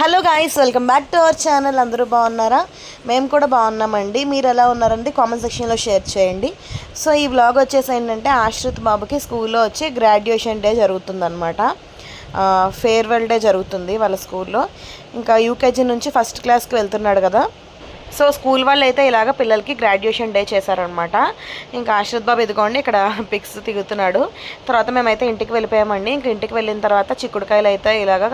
Hello guys welcome back to our channel అందరూ బాగున్నారా? మేము కూడా బాగున్నామండి. మీరు ఎలా ఉన్నారండి? కామెంట్ సెక్షన్లో షేర్ చేయండి. సో ఈ వ్లాగ్ వచ్చేసి ఏంటంటే ఆశ్రిత్ బాబుకి స్కూల్లో వచ్చి గ్రాడ్యుయేషన్ డే జరుగుతుందనమాట ఫేర్వెల్ డే జరుగుతుంది వాళ్ళ స్కూల్లో. ఇంకా యూకేజీ నుంచి ఫస్ట్ క్లాస్కి వెళ్తున్నాడు కదా. సో స్కూల్ వాళ్ళు అయితే ఇలాగ పిల్లలకి గ్రాడ్యుయేషన్ డే చేశారనమాట ఇంకా ఆశ్రద్ బాబు ఇదిగోండి ఇక్కడ పిక్స్ తిగుతున్నాడు తర్వాత మేమైతే ఇంటికి వెళ్ళిపోయామండి. ఇంక ఇంటికి వెళ్ళిన తర్వాత చిక్కుడుకాయలు అయితే ఇలాగ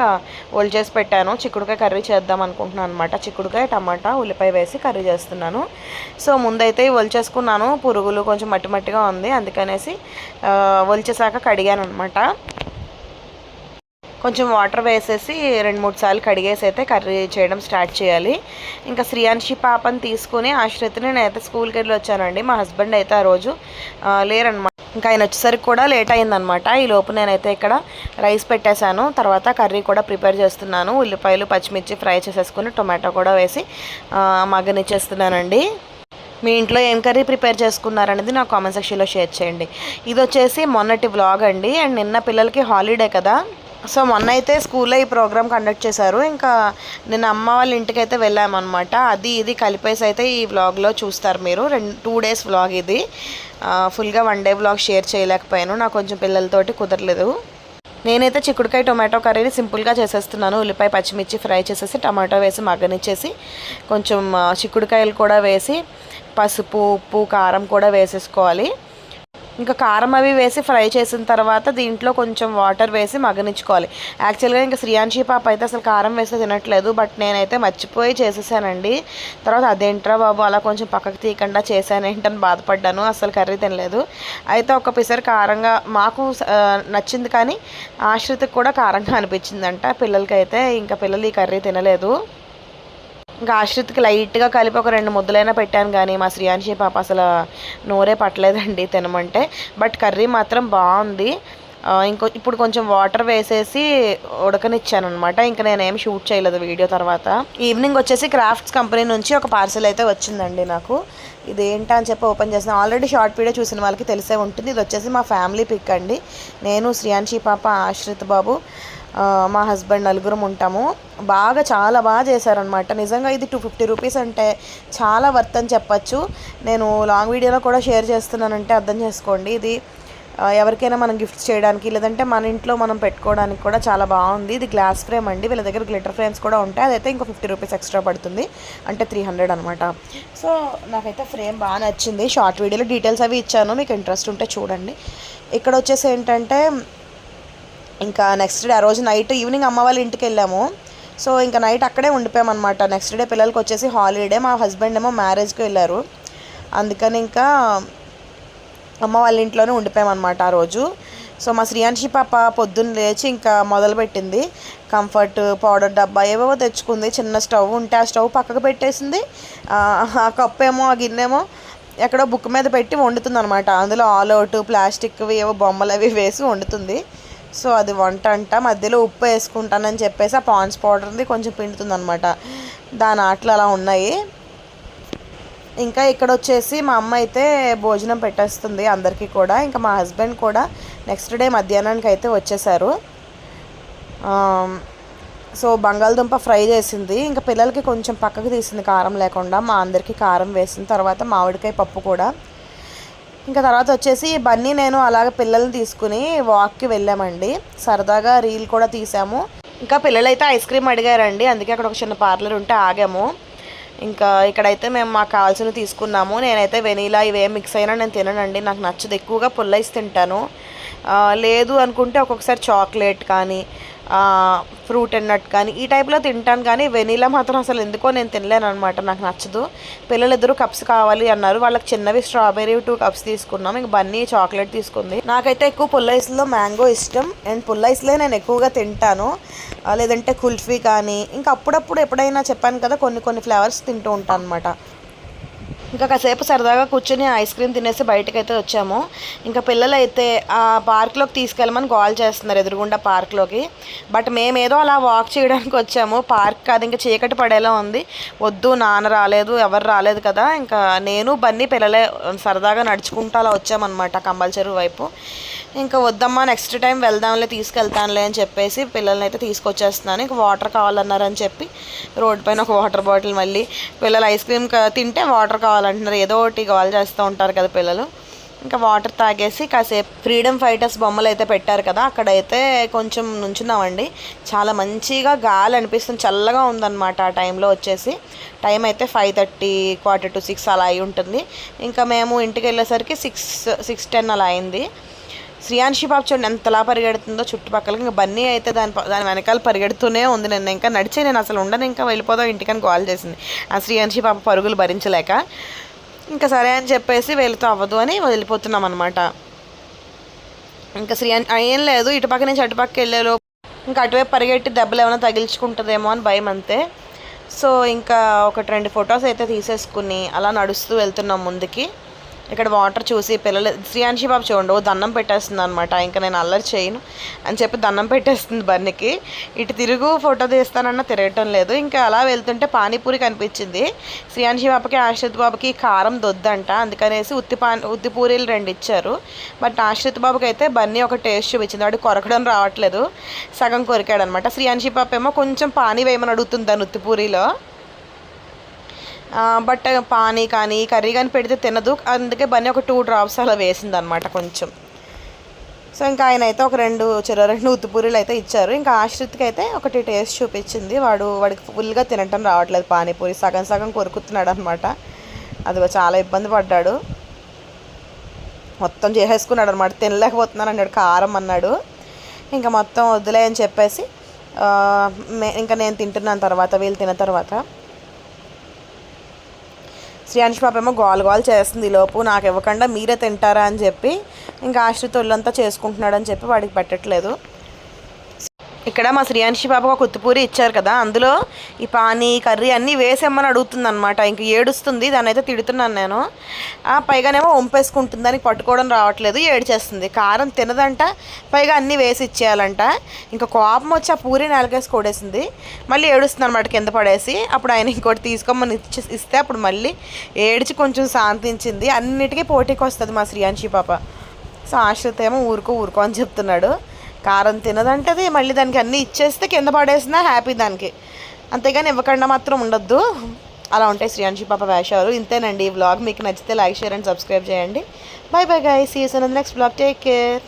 ఒల్ చేసి పెట్టాను. చిక్కుడుకాయ కర్రీ చేద్దాం అనుకుంటున్నాను అనమాట చిక్కుడుకాయ టమాటా ఉల్లిపాయ వేసి కర్రీ చేస్తున్నాను. సో ముందైతే ఒల్ చేసుకున్నాను. పురుగులు కొంచెం మట్టి మట్టిగా ఉంది. అందుకనేసి ఆ, ఒలిచేసాక కడిగాను అనమాట కొంచెం వాటర్ వేసేసి రెండు మూడు సార్లు కడిగేసి అయితే కర్రీ చేయడం స్టార్ట్ చేయాలి. ఇంకా శ్రీయాంశి పాపని తీసుకుని ఆశ్రిత్ని నేనైతే స్కూల్కి వెళ్ళి వచ్చానండి. మా హస్బెండ్ అయితే ఆ రోజు లేరనమాట ఇంకా ఆయన వచ్చేసరికి కూడా లేట్ అయిందనమాట ఈ లోపు నేనైతే ఇక్కడ రైస్ పెట్టేశాను. తర్వాత కర్రీ కూడా ప్రిపేర్ చేస్తున్నాను. ఉల్లిపాయలు పచ్చిమిర్చి ఫ్రై చేసేసుకుని టొమాటో కూడా వేసి మగ్గనిచ్చేస్తున్నానండి మీ ఇంట్లో ఏం కర్రీ ప్రిపేర్ చేసుకున్నారనేది నాకు కామెంట్ సెక్షన్లో షేర్ చేయండి. ఇది వచ్చేసి మొన్నటి వ్లాగ్ అండి. అండ్ నిన్న పిల్లలకి హాలిడే కదా. సో మొన్న అయితే స్కూల్లో ఈ ప్రోగ్రామ్ కండక్ట్ చేశారు. ఇంకా నేను అమ్మ వాళ్ళ ఇంటికి అయితే వెళ్ళామన్నమాట. అది ఇది కలిపేసి అయితే ఈ వ్లాగ్లో చూస్తారు మీరు. రెండు టూ డేస్ వ్లాగ్ ఇది. ఫుల్గా వన్ డే వ్లాగ్ షేర్ చేయలేకపోయాను. నాకు కొంచెం పిల్లలతోటి కుదరలేదు. నేనైతే చిక్కుడుకాయ టొమాటో కర్రీని సింపుల్గా చేసేస్తున్నాను. ఉల్లిపాయ పచ్చిమిర్చి ఫ్రై చేసేసి టమాటో వేసి మగ్గనిచ్చేసి కొంచెం చిక్కుడుకాయలు కూడా వేసి పసుపు ఉప్పు కారం కూడా వేసేసుకోవాలి. ఇంకా కారం అవి వేసి ఫ్రై చేసిన తర్వాత దీంట్లో కొంచెం వాటర్ వేసి మగ్గనిచ్చుకోవాలి. యాక్చువల్గా ఇంకా శ్రీయాన్షి పాప అయితే అసలు కారం వేస్తే తినట్లేదు బట్ నేనైతే మర్చిపోయి చేసేసానండి. తర్వాత అదేంట్రా బాబు అలా కొంచెం పక్కకు తీయకుండా చేశాను ఏంటని బాధపడ్డాను అసలు కర్రీ తినలేదు. అయితే ఒక పిసర్ కారంగా మాకు నచ్చింది కానీ ఆశ్రితకు కూడా కారంగా అనిపించిందంట. పిల్లలకైతే ఇంకా పిల్లలు ఈ కర్రీ తినలేదు. ఇంకా ఆశ్రిత్కి లైట్గా కలిపి ఒక రెండు ముద్దలైనా పెట్టాను కానీ మా శ్రీయాన్షి పాప అసలు నోరే పట్టలేదండి తినమంటే. బట్ కర్రీ మాత్రం బాగుంది. ఇంకో ఇప్పుడు కొంచెం వాటర్ వేసేసి ఉడకనిచ్చాను అనమాట ఇంకా నేనేం షూట్ చేయలేదు వీడియో తర్వాత. ఈవినింగ్ వచ్చేసి క్రాఫ్ట్స్ కంపెనీ నుంచి ఒక పార్సల్ అయితే వచ్చిందండి నాకు. ఇది అని చెప్పి ఓపెన్ చేసిన. ఆల్రెడీ షార్ట్ వీడియో చూసిన వాళ్ళకి తెలిసే ఉంటుంది. ఇది వచ్చేసి మా ఫ్యామిలీ పిక్ అండి. నేను శ్రీయాన్షి పాప ఆశ్రిత్ బాబు. మా హస్బెండ్ నలుగురం ఉంటాము. బాగా చాలా బాగా చేశారనమాట నిజంగా ఇది టూ ఫిఫ్టీ రూపీస్ అంటే చాలా వర్త్ అని చెప్పచ్చు. నేను లాంగ్ వీడియోలో కూడా షేర్ చేస్తున్నానంటే అర్థం చేసుకోండి. ఇది ఎవరికైనా మనం గిఫ్ట్ చేయడానికి లేదంటే మన ఇంట్లో మనం పెట్టుకోవడానికి కూడా చాలా బాగుంది. ఇది గ్లాస్ ఫ్రేమ్ అండి. వీళ్ళ దగ్గర గ్లిటర్ ఫ్రేమ్స్ కూడా ఉంటాయి. అదైతే ఇంకో ఫిఫ్టీ రూపీస్ ఎక్స్ట్రా పడుతుంది. అంటే త్రీ హండ్రెడ్ అనమాట సో నాకైతే ఫ్రేమ్ బాగా నచ్చింది. షార్ట్ వీడియోలో డీటెయిల్స్ అవి ఇచ్చాను. మీకు ఇంట్రెస్ట్ ఉంటే చూడండి. ఇక్కడ వచ్చేసి ఏంటంటే ఇంకా నెక్స్ట్ డే ఆ రోజు నైట్ ఈవినింగ్ అమ్మ వాళ్ళ ఇంటికి వెళ్ళాము. సో ఇంకా నైట్ అక్కడే ఉండిపోయామన్నమాట. నెక్స్ట్ డే పిల్లలకి వచ్చేసి హాలిడే మా హస్బెండ్ ఏమో మ్యారేజ్కి వెళ్ళారు. అందుకని ఇంకా అమ్మ వాళ్ళ ఇంట్లోనే ఉండిపోయామన్నమాట ఆ రోజు. సో మా శ్రీయాంశి పాప పొద్దున్న లేచి ఇంకా మొదలుపెట్టింది. కంఫర్ట్ పౌడర్ డబ్బా ఏవేవో తెచ్చుకుంది. చిన్న స్టవ్ ఉంటే ఆ స్టవ్ పక్కకు పెట్టేసింది. ఆ ఆ కప్పు ఏమో ఆ గిన్నెమో ఎక్కడో బుక్ మీద పెట్టి వండుతుంది అనమాట అందులో ఆల్ అవుట్ ప్లాస్టిక్వి ఏవో బొమ్మలు అవి వేసి వండుతుంది. సో అది వంట అంట. మధ్యలో ఉప్పు వేసుకుంటానని చెప్పేసి ఆ పాన్స్ పౌడర్ది కొంచెం పిండుతుందనమాట దాని ఆటలు అలా ఉన్నాయి. ఇంకా ఇక్కడ వచ్చేసి మా అమ్మ అయితే భోజనం పెట్టేస్తుంది అందరికీ కూడా. ఇంకా మా హస్బెండ్ కూడా నెక్స్ట్ డే మధ్యాహ్నానికి అయితే వచ్చేసారు. సో బంగాళదుంప ఫ్రై చేసింది. ఇంకా పిల్లలకి కొంచెం పక్కకు తీసింది కారం లేకుండా. మా అందరికీ కారం వేసిన తర్వాత మామిడికాయ పప్పు కూడా. ఇంకా తర్వాత వచ్చేసి బన్నీ నేను అలాగ పిల్లల్ని తీసుకుని వాక్కి వెళ్ళామండి. సరదాగా రీల్ కూడా తీసాము. ఇంకా పిల్లలైతే ఐస్ క్రీమ్ అడిగారండి. అందుకే అక్కడ ఒక చిన్న పార్లర్ ఉంటే ఆగాము. ఇంకా ఇక్కడైతే మేము మాకు కావాల్సినవి తీసుకున్నాము. నేనైతే వెనీలా ఇవేం మిక్స్ అయినా నేను తిననండి. నాకు నచ్చదు. ఎక్కువగా పుల్లైస్ తింటాను. లేదు అనుకుంటే ఒక్కొక్కసారి చాక్లెట్ కానీ ఫ్రూట్ అండ్ నట్ కానీ ఈ టైప్లో తింటాను కానీ వెనీలా మాత్రం అసలు ఎందుకో నేను తినలేను అనమాట నాకు నచ్చదు. పిల్లలిద్దరూ కప్స్ కావాలి అన్నారు. వాళ్ళకి చిన్నవి స్ట్రాబెర్రీ టూ కప్స్ తీసుకున్నాం. ఇంక బన్నీ చాక్లెట్ తీసుకుంది. నాకైతే ఎక్కువ పుల్లైస్లో మ్యాంగో ఇష్టం. అండ్ పుల్లైస్లే నేను ఎక్కువగా తింటాను. లేదంటే కుల్ఫీ కానీ ఇంకా అప్పుడప్పుడు ఎప్పుడైనా చెప్పాను కదా కొన్ని కొన్ని ఫ్లేవర్స్ తింటూ ఉంటాను అనమాట ఇంకా కాసేపు సరదాగా కూర్చొని ఐస్ క్రీమ్ తినేసి బయటకు అయితే వచ్చాము. ఇంకా పిల్లలు అయితే ఆ పార్క్లోకి తీసుకెళ్ళమని కాల్ చేస్తున్నారు ఎదురుగుండా పార్క్లోకి. బట్ మేమేదో అలా వాక్ చేయడానికి వచ్చాము. పార్క్ కాదు ఇంకా చీకటి పడేలా ఉంది. వద్దు నాన్న రాలేదు ఎవరు రాలేదు కదా. ఇంకా నేను బన్నీ పిల్లలే సరదాగా నడుచుకుంటూ అలా వచ్చామన్నమాట కంబల్ వైపు. ఇంకా వద్దమ్మా నెక్స్ట్ టైం వెళ్దాంలే తీసుకెళ్తానులే అని చెప్పేసి పిల్లల్ని అయితే తీసుకొచ్చేస్తున్నాను. ఇంకా వాటర్ కావాలన్నారని చెప్పి రోడ్ పైన ఒక వాటర్ బాటిల్ మళ్ళీ. పిల్లలు ఐస్ క్రీమ్ తింటే వాటర్ కావాలంటున్నారు ఏదో ఒకటి కాల్ చేస్తూ ఉంటారు కదా పిల్లలు. ఇంకా వాటర్ తాగేసి కాసేపు ఫ్రీడమ్ ఫైటర్స్ బొమ్మలు అయితే పెట్టారు కదా అక్కడైతే కొంచెం నుంచున్నామండి. చాలా మంచిగా గాలి అనిపిస్తుంది. చల్లగా ఉందన్నమాట ఆ టైంలో వచ్చేసి. టైం అయితే five thirty quarter to six అలా అయి ఉంటుంది. ఇంకా మేము ఇంటికి వెళ్ళేసరికి సిక్స్ సిక్స్ టెన్ అలా అయింది. శ్రీయాన్షి పాప చూడండి ఎంత ఎలా పరిగెడుతుందో చుట్టుపక్కల ఇంకా బన్నీ అయితే దాని ప- దాని వెనకాల పరిగెడుతూనే ఉంది నేను ఇంకా నడిచే నేను అసలు ఉండను. ఇంకా వెళ్ళిపోదాం ఇంటికని కాల్ చేసింది. ఆ శ్రీయాన్షి పాప పరుగులు భరించలేక ఇంకా సరే అని చెప్పేసి వెళ్తూ అవ్వదు అని వెళ్ళిపోతున్నాం అనమాట ఇంకా శ్రీ ఏం లేదు. ఇటుపక్క నుంచి అటుపక్క వెళ్ళేలో ఇంకా అటువైపు పరిగెట్టి దెబ్బలు ఏమైనా తగిలించుకుంటుందేమో అని భయం అంతే. సో ఇంకా ఒకటి రెండు ఫొటోస్ అయితే తీసేసుకుని అలా నడుస్తూ వెళ్తున్నాం ముందుకి. ఇక్కడ వాటర్ చూసి పిల్లలు శ్రీయాన్షి బాబు చూడండి ఓ దండం పెట్టేస్తుంది అనమాట ఇంకా నేను అల్లరి చేయను అని చెప్పి దండం పెట్టేస్తుంది బన్నీకి ఇటు తిరుగు ఫోటో తీస్తానన్నా తిరగటం లేదు. ఇంకా అలా వెళ్తుంటే పానీపూరి కనిపించింది. శ్రీయాన్షి బాబుకి ఆశ్రిత్ బాబుకి కారం దొద్దంట. అందుకనేసి ఉత్తి పా ఉత్తి పూరీలు రెండు ఇచ్చారు. బట్ ఆశ్రిత్ బాబుకి అయితే బన్నీ ఒక టేస్ట్ చూపించింది. వాడు కొరకడం రావట్లేదు. సగం కొరికాడనమాట అనమాట బాబు ఏమో కొంచెం పానీ వేయమని అడుగుతుంది దాని ఉత్తిపూరిలో బట్ పానీ కానీ కర్రీ కానీ పెడితే తినదు. అందుకే బన్నీ ఒక టూ డ్రాప్స్ అలా వేసింది అనమాట కొంచెం. సో ఇంకా ఆయన అయితే ఒక రెండు చెర రెండు ఉత్తుపూరీలు అయితే ఇచ్చారు. ఇంకా ఆశ్రిత్కి అయితే ఒకటి టేస్ట్ చూపించింది. వాడు వాడికి ఫుల్గా తినటం రావట్లేదు పానీపూరి సగం సగం కొరుకుతున్నాడు అనమాట అది చాలా ఇబ్బంది పడ్డాడు. మొత్తం చేసేసుకున్నాడు అనమాట తినలేకపోతున్నాను అన్నాడు. కారం అన్నాడు. ఇంకా మొత్తం వద్దులే అని చెప్పేసి ఇంకా నేను తింటున్నాను తర్వాత వీళ్ళు తిన్న తర్వాత. శ్రీయాన్షి పాప ఏమో గోల్ గోల్ చేస్తుంది ఈ లోపు నాకు ఇవ్వకుండా మీరే తింటారా? అని చెప్పి ఇంకా ఆశ్రిత ఒళ్ళంతా చేసుకుంటున్నాడు అని చెప్పి వాడికి పెట్టట్లేదు. ఇక్కడ మా శ్రీయాంశి పాపకు ఒక ఉత్తుపూరి ఇచ్చారు కదా అందులో ఈ పానీ కర్రీ అన్నీ వేసేమ్మని అడుగుతుంది అనమాట ఇంక ఏడుస్తుంది దాన్ని అయితే తిడుతున్నాను నేను. ఆ పైగానేమో వంపేసుకుంటుంది దానికి పట్టుకోవడం రావట్లేదు ఏడ్చేస్తుంది. కారం తినదంట పైగా అన్నీ వేసి ఇచ్చేయాలంట. ఇంకా కోపం వచ్చి ఆ పూరి నెలకేసి కొడేసింది మళ్ళీ ఏడుస్తుంది అనమాట కింద పడేసి. అప్పుడు ఆయన ఇంకోటి తీసుకోమని ఇచ్చి ఇస్తే అప్పుడు మళ్ళీ ఏడ్చి కొంచెం శాంతించింది. అన్నిటికీ పోటీకి వస్తుంది మా శ్రీయాంశి పాప. సో ఆశ్రిత ఏమో ఊరుకో ఊరుకో అని చెప్తున్నాడు. కారం తినదంటది మళ్ళీ దానికి అన్నీ ఇచ్చేస్తే కింద పడేసినా హ్యాపీ దానికి. అంతేగాని ఇవ్వకుండా మాత్రం ఉండొద్దు. అలా ఉంటాయి శ్రీయాంశి పాప వేషాలు. ఇంతేనండి ఈ వ్లాగ్ మీకు నచ్చితే లైక్ షేర్ అండ్ సబ్స్క్రైబ్ చేయండి. Bye bye guy see you next blog take care